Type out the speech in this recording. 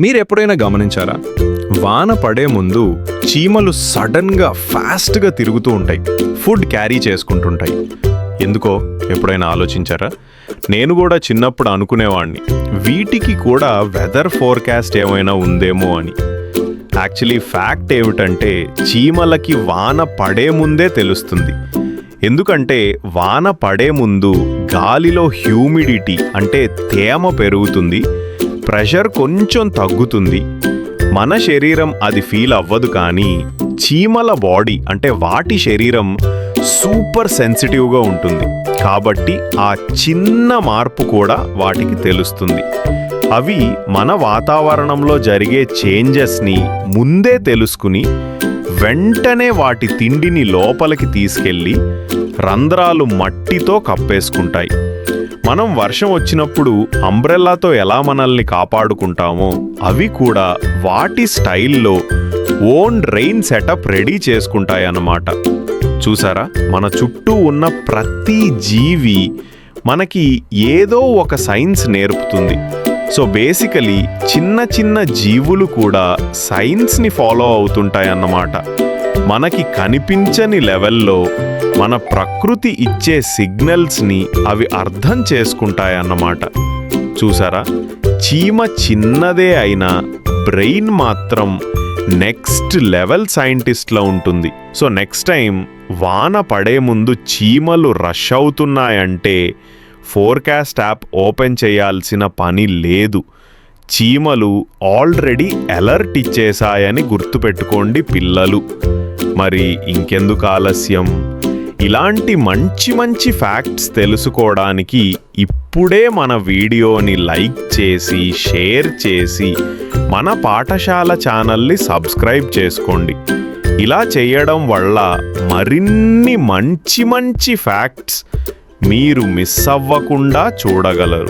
మీరు ఎప్పుడైనా గమనించారా? వాన పడే ముందు చీమలు సడన్గా ఫాస్ట్గా తిరుగుతూ ఉంటాయి. ఫుడ్ క్యారీ చేసుకుంటుంటాయి. ఎందుకో? ఎప్పుడైనా ఆలోచించారా? నేను కూడా చిన్నప్పుడు అనుకునేవాడిని వీటికి కూడా వెదర్ ఫోర్కాస్ట్ ఏమైనా ఉందేమో అని. యాక్చువల్లీ ఫ్యాక్ట్ ఏమిటంటే చీమలకి వాన పడే ముందే తెలుస్తుంది. ఎందుకంటే వాన పడే ముందు గాలిలో హ్యూమిడిటీ అంటే తేమ పెరుగుతుంది. ప్రెషర్ కొంచెం తగ్గుతుంది. మన శరీరం అది ఫీల్ అవ్వదు కానీ చీమల బాడీ అంటే వాటి శరీరం సూపర్ సెన్సిటివ్గా ఉంటుంది. కాబట్టి ఆ చిన్న మార్పు కూడా వాటికి తెలుస్తుంది. అవి మన వాతావరణంలో జరిగే చేంజెస్ని ముందే తెలుసుకుని వెంటనే వాటి తిండిని లోపలికి తీసుకెళ్ళి రంధ్రాలు మట్టితో కప్పేసుకుంటాయి. మనం వర్షం వచ్చినప్పుడు అంబ్రెల్లాతో ఎలా మనల్ని కాపాడుకుంటామో అవి కూడా వాటి స్టైల్లో ఓన్ రెయిన్ సెటప్ రెడీ చేసుకుంటాయన్నమాట. చూసారా? మన చుట్టూ ఉన్న ప్రతి జీవి మనకి ఏదో ఒక సైన్స్ నేర్పుతుంది. సో బేసికలీ చిన్న చిన్న జీవులు కూడా సైన్స్ని ఫాలో అవుతుంటాయన్నమాట. మనకి కనిపించని లెవెల్లో మన ప్రకృతి ఇచ్చే సిగ్నల్స్ని అవి అర్థం చేసుకుంటాయన్నమాట. చూసారా? చీమ చిన్నదే అయినా బ్రెయిన్ మాత్రం నెక్స్ట్ లెవెల్ సైంటిస్ట్లో ఉంటుంది. సో నెక్స్ట్ టైం వాన పడే ముందు చీమలు రష్ అవుతున్నాయంటే ఫోర్కాస్ట్ యాప్ ఓపెన్ చేయాల్సిన పని లేదు. చీమలు ఆల్రెడీ అలర్ట్ ఇచ్చేశాయని గుర్తుపెట్టుకోండి పిల్లలు. మరి ఇంకెందుకు ఆలస్యం? ఇలాంటి మంచి మంచి ఫ్యాక్ట్స్ తెలుసుకోవడానికి ఇప్పుడే మన వీడియోని లైక్ చేసి షేర్ చేసి మన పాఠశాల ఛానల్ని సబ్స్క్రైబ్ చేసుకోండి. ఇలా చేయడం వల్ల మరిన్ని మంచి మంచి ఫ్యాక్ట్స్ మీరు మిస్ అవ్వకుండా చూడగలరు.